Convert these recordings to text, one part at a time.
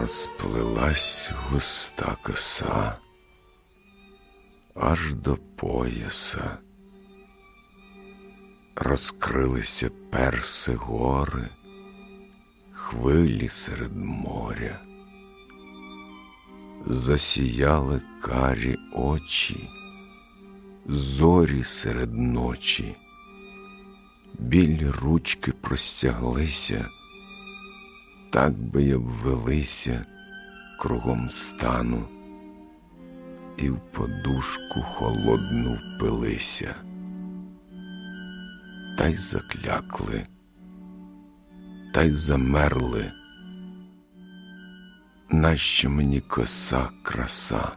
Розплилась густа коса аж до пояса. Розкрилися перси гори, хвилі серед моря, засіяли карі очі, зорі серед ночі, білі ручки простяглися так би й обвелися кругом стану і в подушку холодну впилися, та й заклякли, та й замерли. Нащо мені коса краса,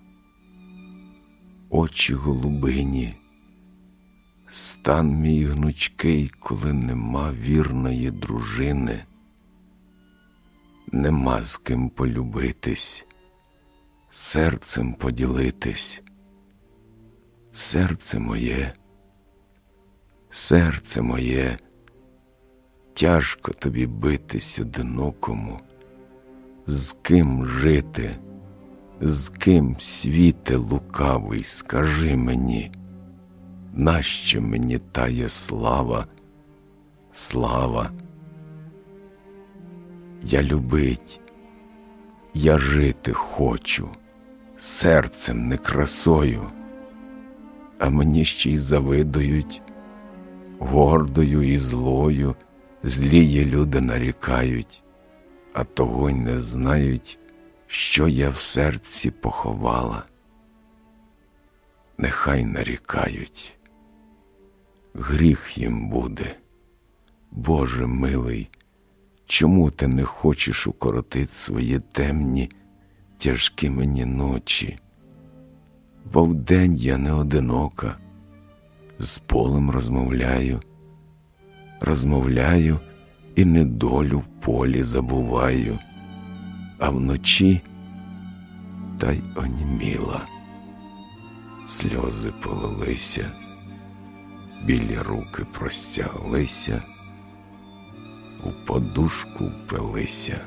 очі голубині, стан мій гнучкий, коли нема вірної дружини нема з ким полюбитись, серцем поділитись. Серце моє, серце моє, тяжко тобі битись одинокому, з ким жити, з ким світе лукавий, скажи мені, нащо мені тає слава, слава? Я любить, я жити хочу, серцем не красою, а мені ще й завидують, гордою і злою, зліє люди нарікають, а того й не знають, що я в серці поховала. Нехай нарікають, гріх їм буде, Боже милий. Чому ти не хочеш укоротить свої темні, тяжкі мені ночі? Бо вдень я не одинока, з полем розмовляю, розмовляю і недолю в полі забуваю, а вночі та й оніміла, сльози полилися, білі руки простяглися у подушку впилися.